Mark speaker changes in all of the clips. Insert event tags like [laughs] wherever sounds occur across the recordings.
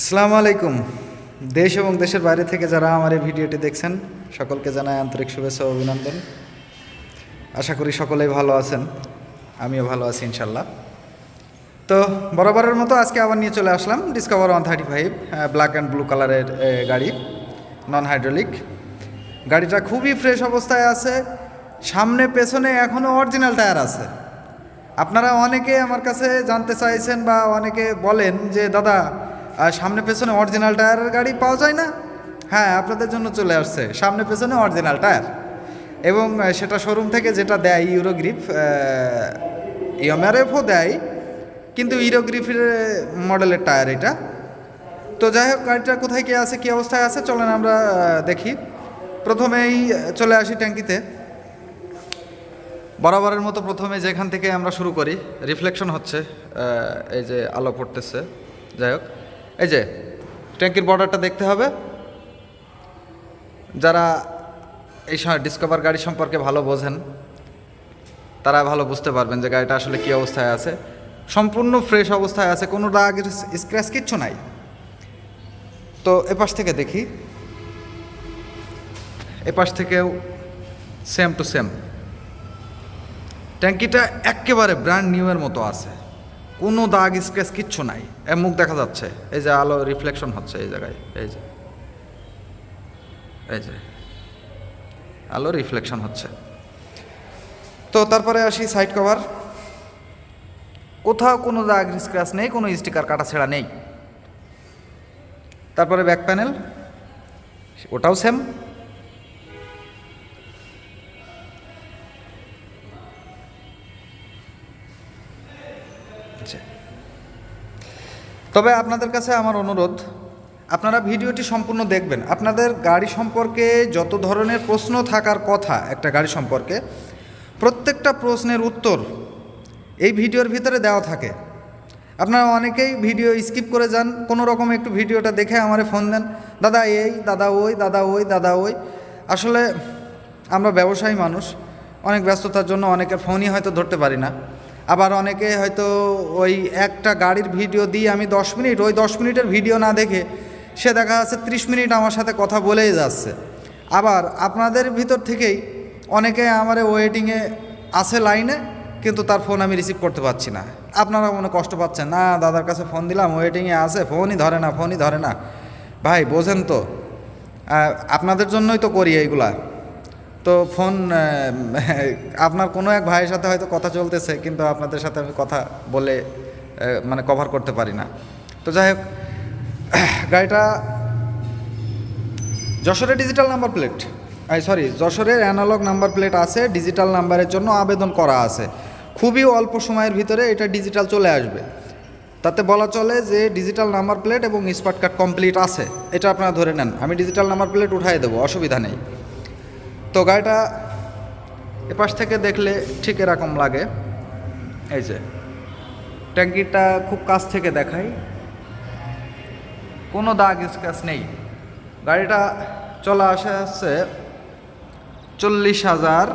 Speaker 1: আসসালামু আলাইকুম। দেশ এবং দেশের বাইরে থেকে যারা আমার এই ভিডিওটি দেখছেন, সকলকে জানাই আন্তরিক শুভেচ্ছা ও অভিনন্দন। আশা করি সকলেই ভালো আছেন। আমিও ভালো আছি ইনশাল্লাহ। তো বরাবরের মতো আজকে আবার নিয়ে চলে আসলাম Discover one thirty five black and blue কালারের গাড়ি নন হাইড্রোলিক গাড়িটা খুবই ফ্রেশ অবস্থায় আছে, সামনে, পেছনে এখনও অরিজিনাল টায়ার আছে। আপনারা অনেকে আমার কাছে জানতে চাইছেন বা অনেকে বলেন যে, দাদা আহ, সামনে পেছনে অরিজিনাল টায়ারের গাড়ি পাওয়া যায় না? হ্যাঁ আপনাদের জন্য চলে আসছে। সামনে পেছনে অরিজিনাল টায়ার এবং সেটা শোরুম থেকে যেটা দেয় ইউরোগ্রিপ ইএমআরএফও দেয় কিন্তু ইউরোগ্রিফের মডেলের টায়ার এটা। তো যাই হোক গাড়িটা কোথায় কি আছে কী অবস্থায় আছে চলেন আমরা দেখি। প্রথমেই চলে আসি ট্যাঙ্কিতে। বরাবরের মতো প্রথমে যেখান থেকে আমরা শুরু করি রিফ্লেকশন হচ্ছে এই যে আলো পড়তেছে। যাই হোক। এই যে, ট্যাঙ্কির বর্ডারটা দেখতে হবে। যারা এই সময় ডিসকভার গাড়ি সম্পর্কে ভালো বোঝেন, তারা ভালো বুঝতে পারবেন যে গাড়িটা আসলে কী অবস্থায় আছে। সম্পূর্ণ ফ্রেশ অবস্থায় আছে, কোনো দাগ স্ক্র্যাচ কিচ্ছু নাই। তো এপাশ থেকে দেখি। এপাশ থেকেও সেম টু সেম ট্যাঙ্কিটা একেবারে ব্র্যান্ড নিউয়ের মতো আছে। কোনো দাগ স্ক্র্যাচ কিচ্ছু নাই। এ মুখ দেখা যাচ্ছে। এই যে আলো রিফ্লেকশন হচ্ছে এই জায়গায়। এই যে। এই যে। আলো রিফ্লেকশন হচ্ছে। তো তারপরে আসি সাইড কভার কোথাও কোনো দাগ স্ক্র্যাচ নেই, কোনো স্টিকার কাটা ছেঁড়া নেই। তারপরে ব্যাক প্যানেল ওটাও সেম তবে আপনাদের কাছে আমার অনুরোধ, আপনারা ভিডিওটি সম্পূর্ণ দেখবেন। আপনাদের গাড়ি সম্পর্কে যত ধরনের প্রশ্ন থাকার কথা একটা গাড়ি সম্পর্কে, প্রত্যেকটা প্রশ্নের উত্তর এই ভিডিওর ভিতরে দেওয়া থাকে। আপনারা অনেকেই ভিডিও স্কিপ করে যান, কোনো রকম একটু ভিডিওটা দেখে আমারে ফোন দেন, দাদা এই, দাদা ওই দাদা ওই দাদা ওই। আসলে আমরা ব্যবসায়ী মানুষ, অনেক ব্যস্ততার জন্য অনেকের ফোনই হয়তো ধরতে পারি না। আবার অনেকে হয়তো ওই একটা গাড়ির ভিডিও দিই আমি দশ মিনিট, ওই দশ মিনিটের ভিডিও না দেখে সে দেখা যাচ্ছে ত্রিশ মিনিট আমার সাথে কথা বলেই যাচ্ছে। আবার আপনাদের ভিতর থেকেই অনেকে আমার ওয়েটিংয়ে আছে লাইনে কিন্তু তার ফোন আমি রিসিভ করতে পারছি না। আপনারা মনে কষ্ট পাচ্ছেন, না, দাদার কাছে ফোন দিলাম ওয়েটিংয়ে আছে ফোনই ধরে না ফোনই ধরে না। ভাই, বোঝেন তো আপনাদের জন্যই তো করি এইগুলা। তো ফোন আপনার কোনো এক ভাইয়ের সাথে হয়তো কথা চলতেছে, কিন্তু আপনাদের সাথে আমি কথা বলে মানে কভার করতে পারি না। তো যাই হোক, গাড়িটা, যশোরের digital number plate I sorry যশোরের অ্যানালগ নাম্বার প্লেট আছে ডিজিটাল নাম্বারের জন্য আবেদন করা আছে। খুবই অল্প সময়ের ভিতরে এটা ডিজিটাল চলে আসবে। তাতে বলা চলে যে ডিজিটাল নাম্বার প্লেট এবং স্মার্ট কার্ড কমপ্লিট আছে। এটা আপনারা ধরে নেন। আমি ডিজিটাল নাম্বার প্লেট উঠাই দেবো, অসুবিধা নেই। তো গাড়িটা এপাশ থেকে দেখলে ঠিক এরকম লাগে। এই যে, ট্যাঙ্কিটা খুব কাছ থেকে দেখাই। কোনো দাগ স্ক্র্যাচ নেই। গাড়িটা চলা আসে আসছে চল্লিশ হাজার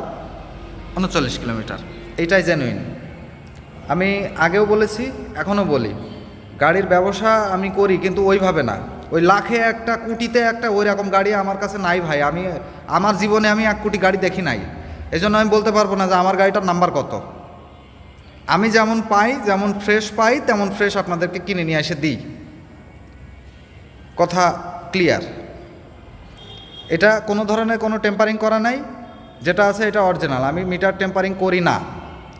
Speaker 1: উনচল্লিশ কিলোমিটার। এইটাই জেনুইন আমি আগেও বলেছি, এখনও বলি, গাড়ির ব্যবসা আমি করি, কিন্তু ওইভাবে না। ওই লাখে একটা কোটিতে একটা ওই রকম গাড়ি আমার কাছে নাই ভাই। আমি, আমার জীবনে আমি এক কোটি গাড়ি দেখি নাই। এজন্য আমি বলতে পারব না যে আমার গাড়িটার নাম্বার কত। আমি যেমন পাই, যেমন ফ্রেশ পাই, তেমন ফ্রেশ আপনাদেরকে কিনে নিয়ে এসে দিই। কথা ক্লিয়ার এটা কোনো ধরনের কোনো টেম্পারিং করা নাই। যেটা আছে এটা অরিজিনাল আমি মিটার টেম্পারিং করি না।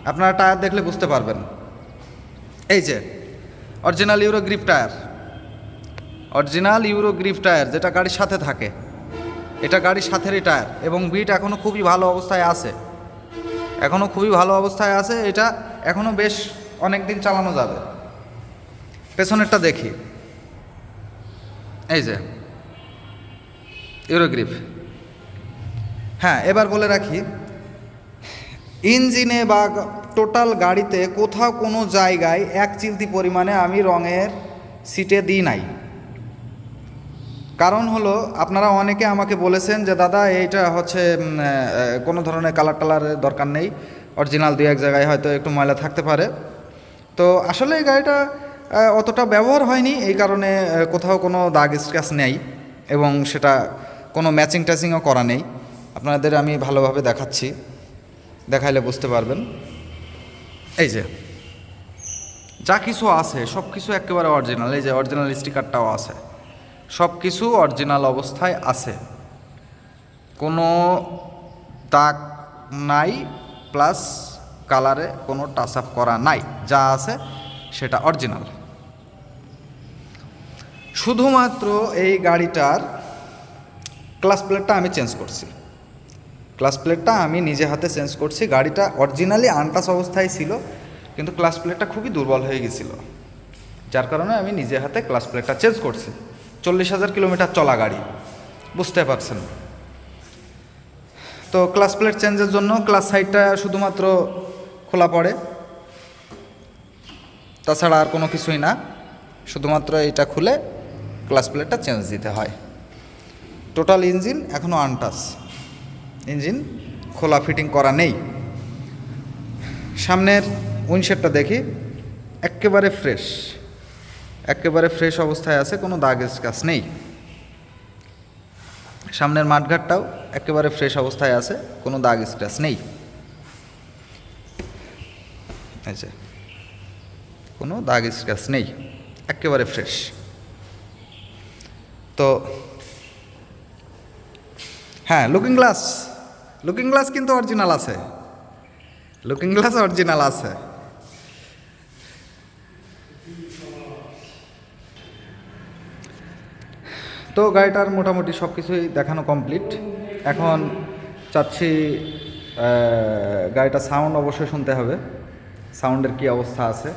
Speaker 1: আপনারা টায়ার দেখলে বুঝতে পারবেন। এই যে original Eurogrip tyre original Eurogrip tyre, যেটা গাড়ির সাথে থাকে। এটা গাড়ির সাথেরই টায়ার এবং বিট এখনও খুবই ভালো অবস্থায় আছে। এখনও খুবই ভালো অবস্থায় আছে, এটা এখনও বেশ অনেক দিন চালানো যাবে। পেছনেরটা দেখি। এই যে ইউরোগ্রিপ হ্যাঁ এবার বলে রাখি, ইঞ্জিনে বা টোটাল গাড়িতে কোথাও কোনো জায়গায় এক চিলতি পরিমাণে আমি রঙের সিটে দিই নাই। কারণ হলো, আপনারা অনেকে আমাকে বলেছেন যে, দাদা, এইটা হচ্ছে কোনো ধরনের কালার টালারের দরকার নেই। অরিজিনাল দুই এক জায়গায় হয়তো একটু ময়লা থাকতে পারে। তো আসলে এই গাড়িটা অতটা ব্যবহার হয়নি। এই কারণে কোথাও কোনো দাগ স্ক্র্যাচ নেই এবং সেটা কোনো ম্যাচিং ট্যাচিংও করা নেই। আপনাদের আমি ভালোভাবে দেখাচ্ছি। দেখাইলে বুঝতে পারবেন। এই যে, যা কিছু আছে সব কিছু একেবারে অরিজিনাল এই যে অরিজিনাল স্টিকারটাও আছে। সব কিছু অরিজিনাল অবস্থায় আছে। কোনো দাগ নাই, প্লাস কালারে কোনো টাচ আপ করা নাই, যা আছে সেটা অরিজিনাল। শুধুমাত্র এই গাড়িটার ক্লাস প্লেটটা আমি চেঞ্জ করছি। ক্লাস প্লেটটা আমি নিজে হাতে চেঞ্জ করছি। গাড়িটা অরিজিনালি আনটাস অবস্থায় ছিল, কিন্তু ক্লাস প্লেটটা খুবই দুর্বল হয়ে গেছিল। যার কারণে আমি নিজে হাতে ক্লাস প্লেটটা চেঞ্জ করছি। চল্লিশ হাজার কিলোমিটার চলা গাড়ি। বুঝতে পারছেন? তো ক্লাস প্লেট চেঞ্জের জন্য ক্লাস সাইডটা শুধুমাত্র খোলা পড়ে। তাছাড়া আর কোনো কিছুই না। শুধুমাত্র এটা খুলে ক্লাস প্লেটটা চেঞ্জ দিতে হয়। টোটাল ইঞ্জিন এখনও আনটাস ইঞ্জিন খোলা ফিটিং করা নেই। সামনের উইন্ডশেডটা দেখি, একেবারে ফ্রেশ একেবারে ফ্রেশ অবস্থায় আছে, কোনো দাগ স্কাচ নেই। সামনের মাঠঘাটটাও একেবারে ফ্রেশ অবস্থায় আছে, কোনো দাগ স্ক্র্যাচ নেই। আচ্ছা কোনো দাগ স্ক্র্যাচ নেই, একেবারে ফ্রেশ তো হ্যাঁ লুকিং গ্লাস লুকিং গ্লাস কিন্তু অরিজিনাল আছে। লুকিং গ্লাস অরিজিনাল আছে। তো গাড়িটার মোটামুটি সব কিছুই দেখানো কমপ্লিট এখন চাচ্ছি গাড়িটা সাউন্ড অবশ্যই শুনতে হবে। সাউন্ডের কি অবস্থা আছে?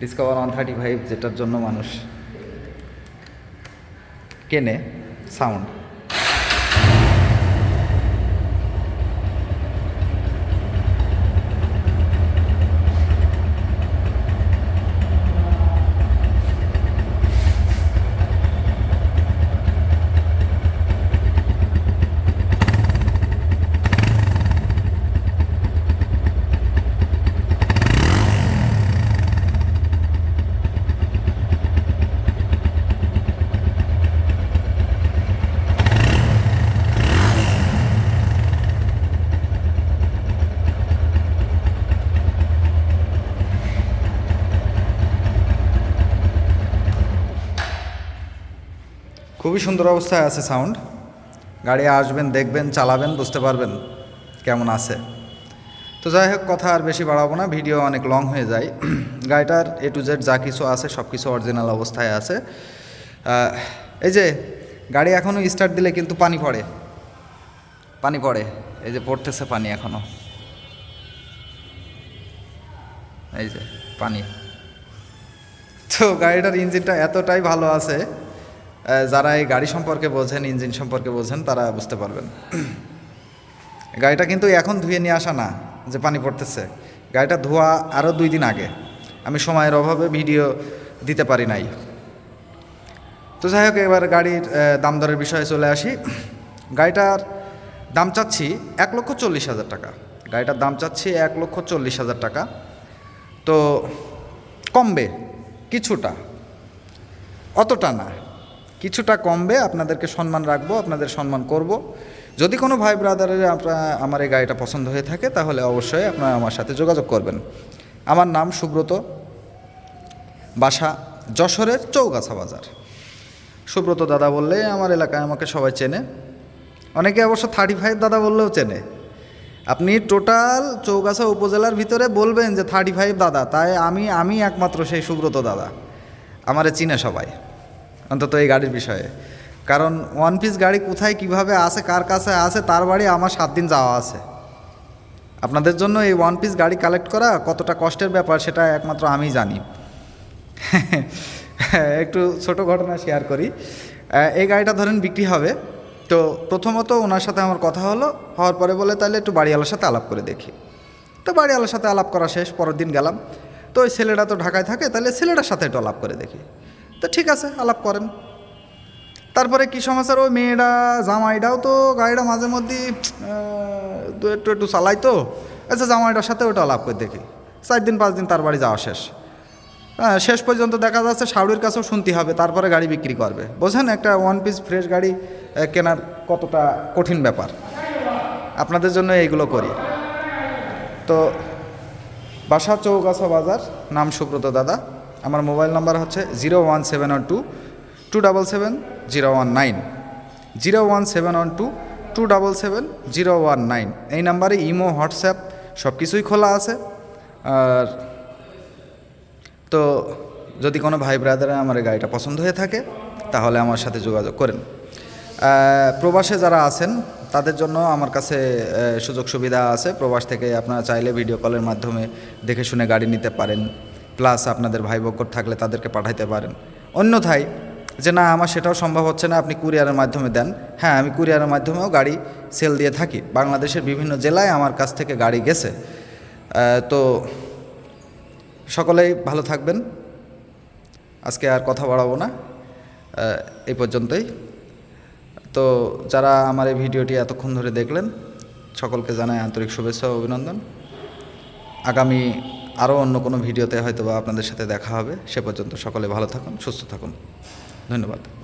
Speaker 1: ডিসকভার ওয়ান থার্টি ফাইভ যেটার জন্য মানুষ কেনে সাউন্ড খুবই সুন্দর অবস্থায় আছে সাউন্ড। গাড়ি আসবেন, দেখবেন, চালাবেন, বুঝতে পারবেন কেমন আছে। তো যাই হোক, কথা আর বেশি বাড়াবো না, ভিডিও অনেক লং হয়ে যায়। [clears throat] গাড়িটার এ টু জেড যা কিছু আছে সব কিছু অরিজিনাল অবস্থায় আছে। এই যে, গাড়ি এখনও স্টার্ট দিলে কিন্তু পানি পড়ে। পানি পড়ে, এই যে পড়তেছে পানি এখনও এই যে, পানি। তো গাড়িটার ইঞ্জিনটা এতটাই ভালো আছে যারা এই গাড়ি সম্পর্কে বোঝেন, ইঞ্জিন সম্পর্কে বোঝেন, তারা বুঝতে পারবেন। গাড়িটা কিন্তু এখন ধুয়ে নিয়ে আসা না, যে পানি পড়তেছে। গাড়িটা ধোয়া আরও দুই দিন আগে। আমি সময়ের অভাবে ভিডিও দিতে পারি নাই। তো যাই হোক, এবার গাড়ির দাম দরের বিষয়ে চলে আসি। গাড়িটার দাম চাচ্ছি এক লক্ষ চল্লিশ হাজার টাকা। গাড়িটার দাম চাচ্ছি এক লক্ষ চল্লিশ হাজার টাকা। তো কমবে কিছুটা, অতটা না। কিছুটা কমবে, আপনাদেরকে সম্মান রাখব, আপনাদের সম্মান করব। যদি কোনো ভাই ব্রাদারের আমার এই গাড়িটা পছন্দ হয়ে থাকে, তাহলে অবশ্যই আপনারা আমার সাথে যোগাযোগ করবেন। আমার নাম সুব্রত, বাসা যশোরের চৌগাছা বাজার। সুব্রত দাদা বললে, আমার এলাকায় আমাকে সবাই চেনে। অনেকে অবশ্য থার্টি ফাইভ দাদা বললেও চেনে। আপনি টোটাল চৌগাছা উপজেলার ভিতরে বলবেন যে থার্টি ফাইভ দাদা, তাই আমি আমি একমাত্র সেই সুব্রত দাদা। আমারে চিনে সবাই। অন্তত এই গাড়ির বিষয়ে। কারণ ওয়ান পিস গাড়ি কোথায়, কীভাবে আছে কার কাছে আছে তার বাড়ি আমার সাত দিন যাওয়া আছে। আপনাদের জন্য এই ওয়ান পিস গাড়ি কালেক্ট করা কতটা কষ্টের ব্যাপার সেটা একমাত্র আমি জানি। [laughs] একটু ছোট ঘটনা শেয়ার করি। এই গাড়িটা ধরেন বিক্রি হবে। তো প্রথমত ওনার সাথে আমার কথা হলো, হওয়ার পরে বলে তাহলে একটু বাড়িওয়ালার সাথে আলাপ করে দেখি। তো বাড়িওয়ালার সাথে আলাপ করা শেষ, পরের দিন গেলাম। তো ওই ছেলেটা তো ঢাকায় থাকে তাহলে ছেলেটার সাথে একটু আলাপ করে দেখি। তো ঠিক আছে আলাপ করেন। তারপরে কী সমাচার ওই মেয়েটা জামাইটাও তো গাড়িটা মাঝে মধ্যে দু একটু একটু চালাই তো। আচ্ছা জামাইটার সাথে ওটা আলাপ করে দেখি। চার দিন পাঁচ দিন তার বাড়ি যাওয়া শেষ। হ্যাঁ, শেষ পর্যন্ত দেখা যাচ্ছে সাউরির কাছেও শুনতে হবে তারপরে গাড়ি বিক্রি করবে। বোঝেন একটা ওয়ান পিস ফ্রেশ গাড়ি কেনার কতটা কঠিন ব্যাপার। আপনাদের জন্য এইগুলো করি। তো বাসা চৌগাছা বাজার নাম সুব্রত দাদা। আমার মোবাইল নাম্বার হচ্ছে zero one seven one two two double seven zero one nine. Zero one seven one two two double seven zero one nine. এই নাম্বারে ইমো, হোয়াটসঅ্যাপ সব কিছুই খোলা আছে। আর তো যদি কোনো ভাই ব্রাদারে আমার গাড়িটা পছন্দ হয়ে থাকে, তাহলে আমার সাথে যোগাযোগ করেন। প্রবাসে যারা আছেন, তাদের জন্য আমার কাছে সুযোগ সুবিধা আছে। প্রবাস থেকে আপনারা চাইলে ভিডিও কলের মাধ্যমে দেখে শুনে গাড়ি নিতে পারেন। প্লাস আপনাদের ভাই বকর থাকলে তাদেরকে পাঠাইতে পারেন। অন্যথায় যে, না, আমার সেটাও সম্ভব হচ্ছে না, আপনি কুরিয়ারের মাধ্যমে দেন। হ্যাঁ আমি কুরিয়ারের মাধ্যমেও গাড়ি সেল দিয়ে থাকি। বাংলাদেশের বিভিন্ন জেলায় আমার কাছ থেকে গাড়ি গেছে। তো সকলেই ভালো থাকবেন। আজকে আর কথা বাড়াবো না। এই পর্যন্তই। তো যারা আমার এই ভিডিওটি এতক্ষণ ধরে দেখলেন, সকলকে জানাই আন্তরিক শুভেচ্ছা ও অভিনন্দন। আগামী আরও অন্য কোনো ভিডিওতে হয়তো বা আপনাদের সাথে দেখা হবে। সে পর্যন্ত সকলে ভালো থাকুন, সুস্থ থাকুন। ধন্যবাদ।